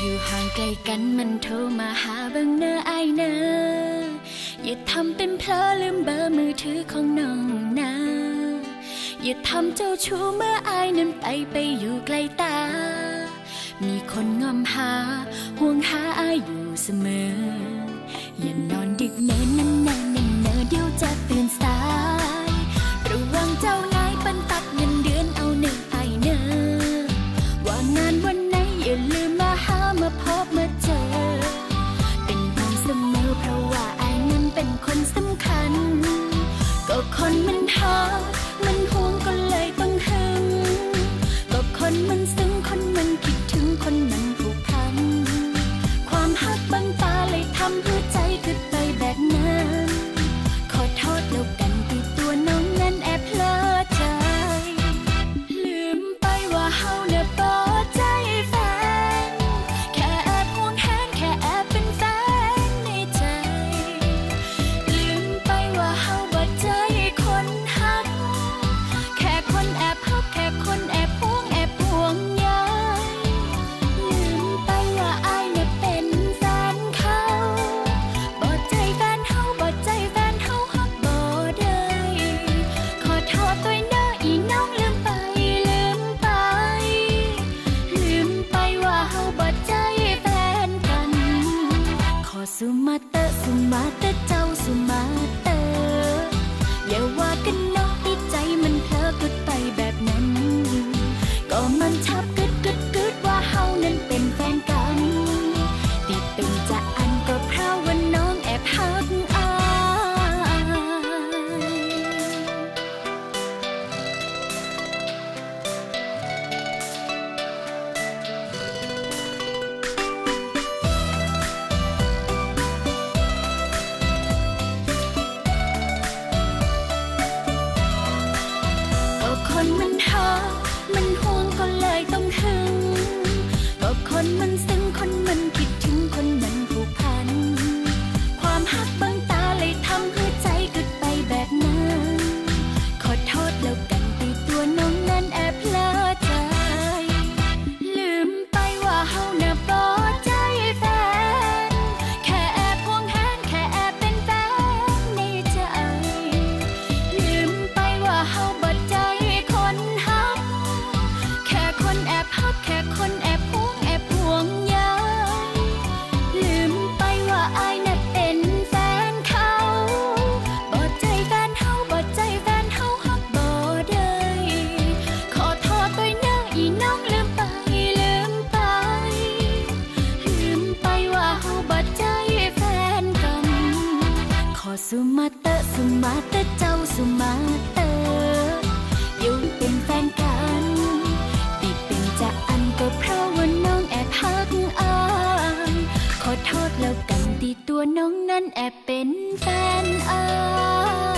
อยู่ห่างไกลกันมันโทรมาหาบ้างเนอไอเนออย่าทำเป็นเพลอลืมเบอร์มือถือของน้องนะอย่าทำเจ้าชู้เมื่ออายนั้นไปไปอยู่ไกลตา มีคนงอมหาห่วงหาอายอยู่เสมอ อย่านอนดึกเน้น พบเมื่อเจอ เป็นห่วเสมอเพราะว่าอ้นั้นเป็นคนสำคัญ ก็คนมันหา สมาตเจ้าสมาเตออย่าว่ากันนาะที่ใจมันเพลิดเพลินไปแบบนั้นก็มันทับ mình mình มาเตเจ้าสุมาเตออยู่เป็นแฟนกันที่เป็นจะอันก็เพราะว่าน้องแอบหักอายขอโทษแล้วกันที่ตัวน้องนั้นแอบเป็นแฟนอาย